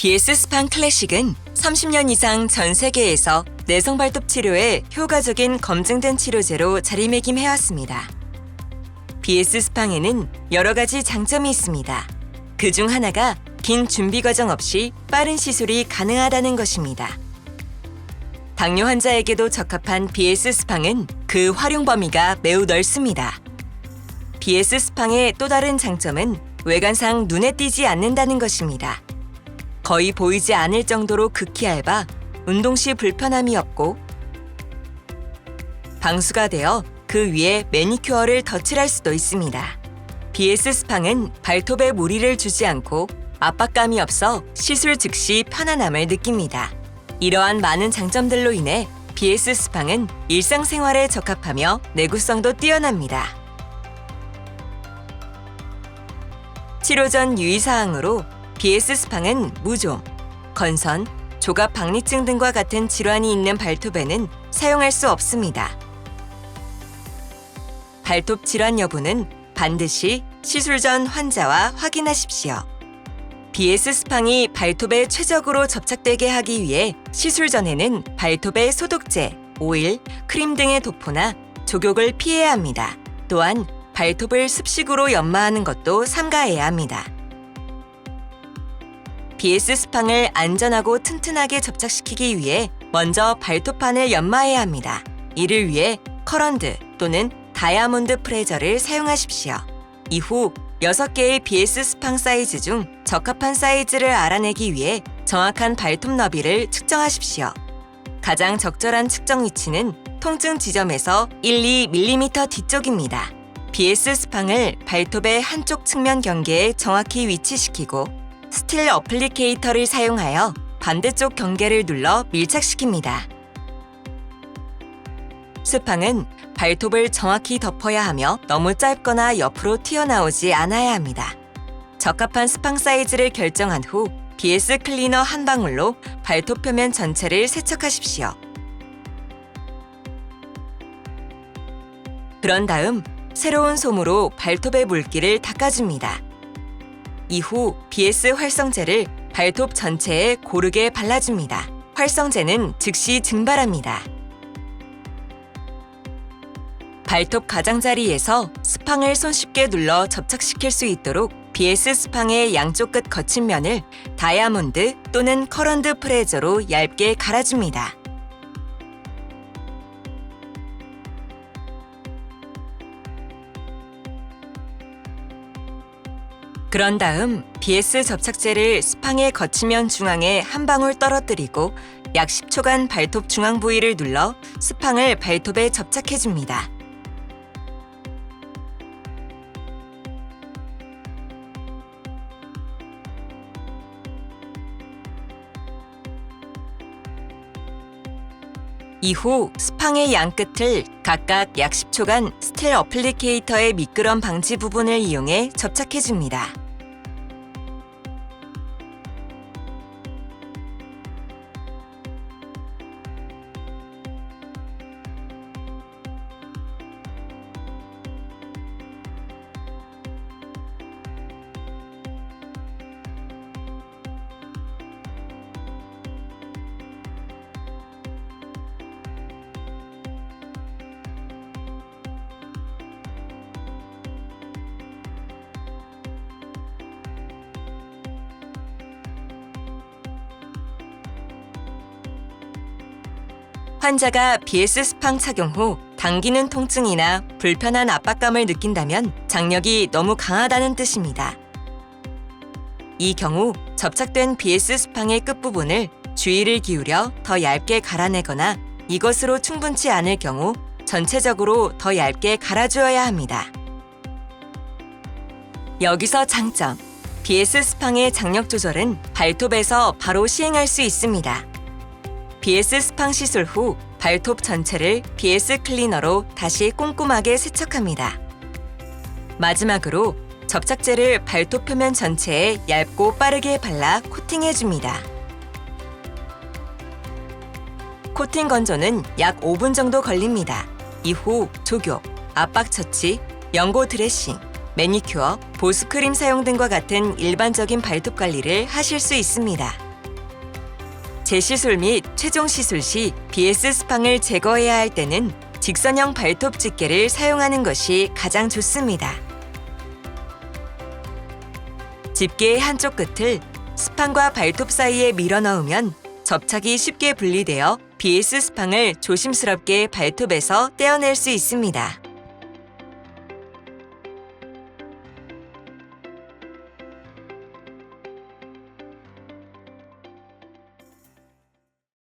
BS 스판 클래식은 30년 이상 전 세계에서 내성 발톱 치료에 효과적인 검증된 치료제로 자리매김해왔습니다. BS 스팡에는 여러 가지 장점이 있습니다. 그 중 하나가 긴 준비 과정 없이 빠른 시술이 가능하다는 것입니다. 당뇨 환자에게도 적합한 BS 스팡은 그 활용 범위가 매우 넓습니다. BS 스팡의 또 다른 장점은 외관상 눈에 띄지 않는다는 것입니다. 거의 보이지 않을 정도로 극히 얇아 운동 시 불편함이 없고 방수가 되어 그 위에 매니큐어를 덧칠할 수도 있습니다. BS 스팡은 발톱에 무리를 주지 않고 압박감이 없어 시술 즉시 편안함을 느낍니다. 이러한 많은 장점들로 인해 BS 스팡은 일상생활에 적합하며 내구성도 뛰어납니다. 치료 전 유의사항으로 BS 스팡은 무좀, 건선, 조갑 박리증 등과 같은 질환이 있는 발톱에는 사용할 수 없습니다. 발톱 질환 여부는 반드시 시술 전 환자와 확인하십시오. BS 스팡이 발톱에 최적으로 접착되게 하기 위해 시술 전에는 발톱에 소독제, 오일, 크림 등의 도포나 족욕을 피해야 합니다. 또한 발톱을 습식으로 연마하는 것도 삼가해야 합니다. BS 스팡을 안전하고 튼튼하게 접착시키기 위해 먼저 발톱판을 연마해야 합니다. 이를 위해 커런드 또는 다이아몬드 프레저를 사용하십시오. 이후 6개의 BS 스팡 사이즈 중 적합한 사이즈를 알아내기 위해 정확한 발톱 너비를 측정하십시오. 가장 적절한 측정 위치는 통증 지점에서 1, 2mm 뒤쪽입니다. BS 스팡을 발톱의 한쪽 측면 경계에 정확히 위치시키고 스틸 어플리케이터를 사용하여 반대쪽 경계를 눌러 밀착시킵니다. 스팡은 발톱을 정확히 덮어야 하며 너무 짧거나 옆으로 튀어나오지 않아야 합니다. 적합한 스팡 사이즈를 결정한 후 BS 클리너 한 방울로 발톱 표면 전체를 세척하십시오. 그런 다음 새로운 솜으로 발톱의 물기를 닦아줍니다. 이후 BS 활성제를 발톱 전체에 고르게 발라줍니다. 활성제는 즉시 증발합니다. 발톱 가장자리에서 스팡을 손쉽게 눌러 접착시킬 수 있도록 BS 스팡의 양쪽 끝 거친 면을 다이아몬드 또는 커런드 프레저로 얇게 갈아줍니다. 그런 다음 BS 접착제를 스팡의 거치면 중앙에 한 방울 떨어뜨리고 약 10초간 발톱 중앙 부위를 눌러 스팡을 발톱에 접착해 줍니다. 이후 스팡의 양 끝을 각각 약 10초간 스틸 어플리케이터의 미끄럼 방지 부분을 이용해 접착해 줍니다. 환자가 BS 스팡 착용 후 당기는 통증이나 불편한 압박감을 느낀다면 장력이 너무 강하다는 뜻입니다. 이 경우 접착된 BS 스팡의 끝부분을 주의를 기울여 더 얇게 갈아내거나 이것으로 충분치 않을 경우 전체적으로 더 얇게 갈아주어야 합니다. 여기서 장점. BS 스팡의 장력 조절은 발톱에서 바로 시행할 수 있습니다. BS 스팡 시술 후 발톱 전체를 BS 클리너로 다시 꼼꼼하게 세척합니다. 마지막으로 접착제를 발톱 표면 전체에 얇고 빠르게 발라 코팅해 줍니다. 코팅 건조는 약 5분 정도 걸립니다. 이후 조교, 압박 처치, 연고 드레싱, 매니큐어, 보습크림 사용 등과 같은 일반적인 발톱 관리를 하실 수 있습니다. 재시술 및 최종 시술 시 BS 스팡을 제거해야 할 때는 직선형 발톱 집게를 사용하는 것이 가장 좋습니다. 집게의 한쪽 끝을 스팡과 발톱 사이에 밀어 넣으면 접착이 쉽게 분리되어 BS 스팡을 조심스럽게 발톱에서 떼어낼 수 있습니다.